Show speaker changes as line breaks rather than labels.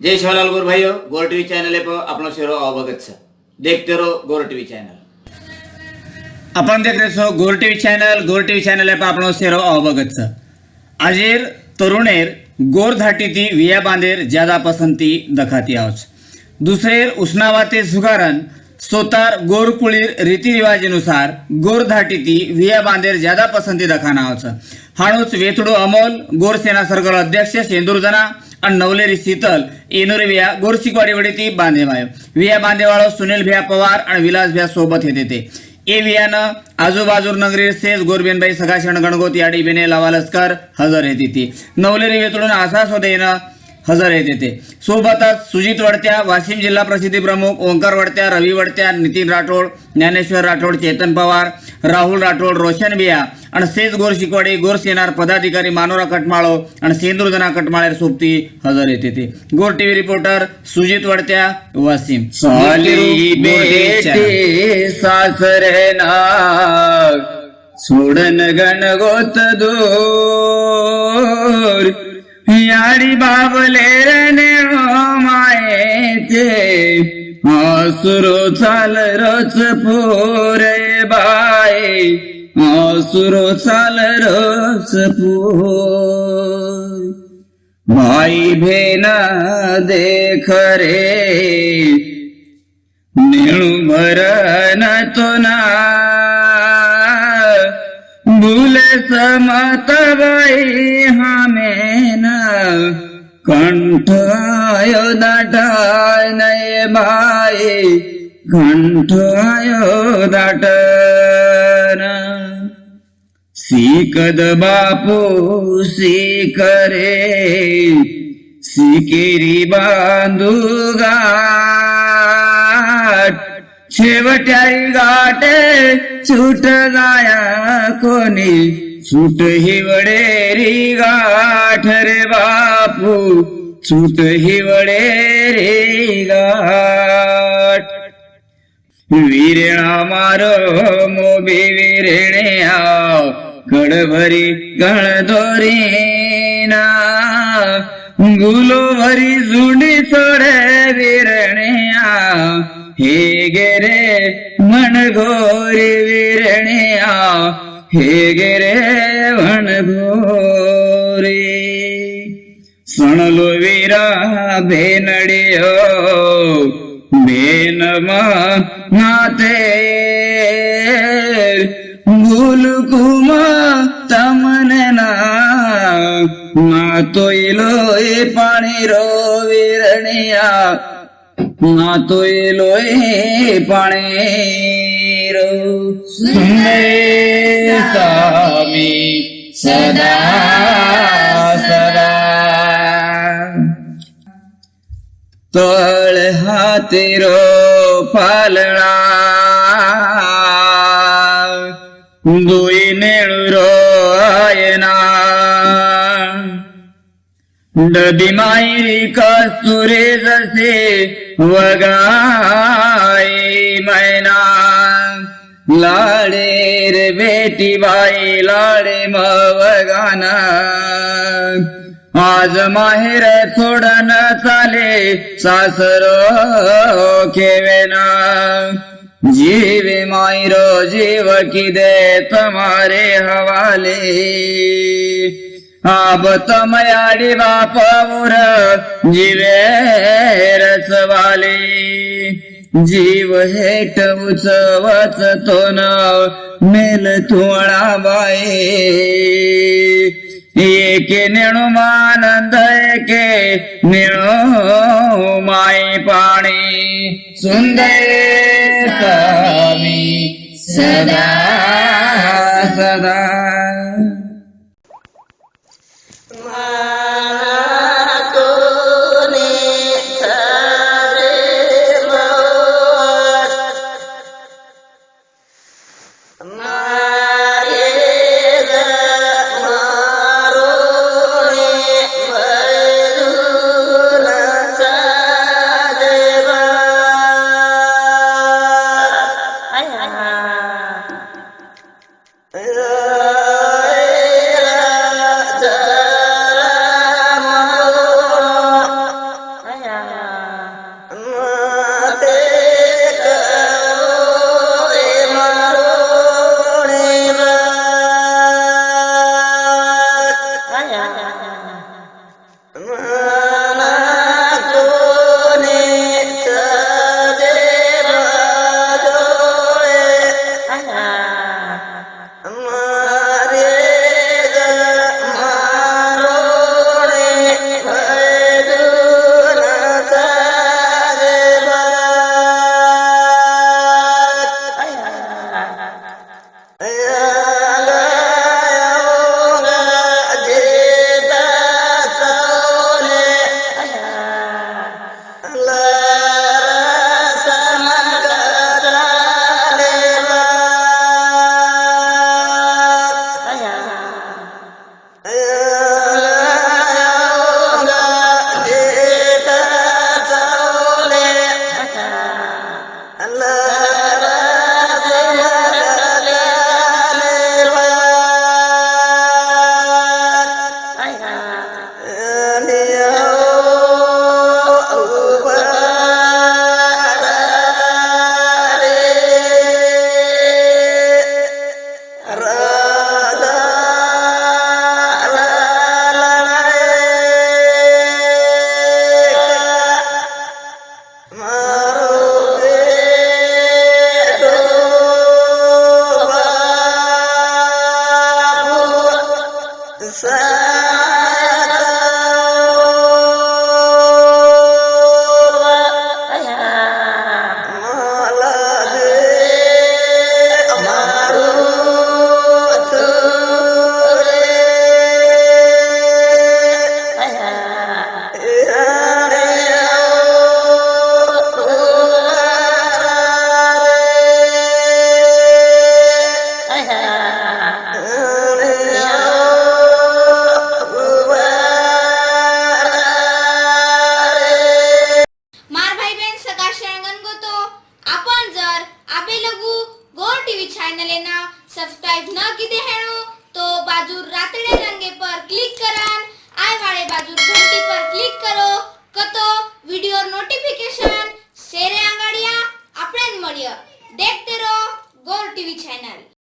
जय शाहलाल गोर भाइयों गोर टीवी चैनल पर अपना शेरो अवगत छ. देखते रहो गोर टीवी चैनल. अपन देख रहे हो Gor TV channel Gor TV channel पर अपना शेरो अवगत छ. आजीर तरुणेर गोर धाटी थी विया बांधेर ज्यादा पसंती दखाती आवच दूसरेर उसनावाते सुगारन सोतार गोर कुळीर रीतिरिवाजेनुसार गोर धाटीती विया बांधेर ज्यादा पसंती दखाना आहोत हाणूच वेथडू अमोल गोरसेना सर्कल अध्यक्ष शेंदूरजना आणि नवलेरी शीतल येनुरी विया गोर शिकवाडी वडीती बांधे मायो विया बांधेवाळो सुनील भिया पवार आणि विलास भिया सोबत हे देते ए वियानं आजूबाजूर नगरी सेज गोरबेनबाई सगाशण गणगोत याडी बेने लावालस्कर हजर येते ती नवलेरी वेतळून आसास होते हजर येते ते सोबतच सुजित वडत्या वाशिम जिल्हा प्रसिद्धी प्रमुख ओंकार वडत्या रवी वडत्या नितीन राठोड ज्ञानेश्वर राठोड चेतन पवार राहुल राठोड रोशन बिया आणि सेज गोर शिकवाडी गोर सेनार पदाधिकारी मानोरा कटमाळो आणि सेंद्रुजना कटमाळेर सोबती हजर येते ते गोर टीव्ही रिपोर्टर सुजित वडत्या वाशिम.
सासरे सोडन गणगोत दूर. याडी बाबले रने हो मायेचे असुरो चाल रच पोरे बाय. असुरो चाल रच पोर. भाई भेना देख रे. नेणू न तो ना. भूल समत बाई हमें कंठ दाटाय नये बाई कंठ आयो दाटन सीकद बापू सीकरे सिकेरी बांधू गाठ शेवट्याई गाटे छुट गाया कोणी છૂટ હિવડેરી ગાઠ રે બાપુ, છૂટ હિવડેરી ગાઠ. વીરણા મારો મોબી વીરણે આવ ગળભરી ગણ દોરી ના ગુલો ભરી ઝુંડી સોડે વીરણે હે ગેરે મણ ગોરી વીરણે सणलो वीरा भेनडियो भेन नाते भूल कुम तमने ना ना तो लोय पाणी रो विरणिया ना तो लोय पाणी रो சுந்தரேசாமி சதா சதா તળ હાથીરો પાલણા દુઈ નેણુરો આયના ડબી માયરી કસ્તુરે જશે વગાય મૈના लाडे रे बेटी बाई लाडे मवगाना. आज माहेर सोडन चाले सासरो खेवेना. जीवे मायरो जीव की दे तुम्हारे हवाले. आब तमयाडी बापावर जीवे रचवाले जीव हेट उचवच तो न मेल थोडा बाई. एके निणू मानंद एके निणू माई पाणी. सुंदर स्वामी सदा सदा.
فأ
સબस्क्राइब ન કીધે હેણો, તો બાજુ રાતડે રંગે પર ક્લિક કરાન આ વાળે બાજુ ઘંટી પર ક્લિક કરો, કતો વિડિયો નોટિફિકેશન શેરે આંગડિયા આપણે મળ્યો દેખતે રહો ગોર ટીવી ચેનલ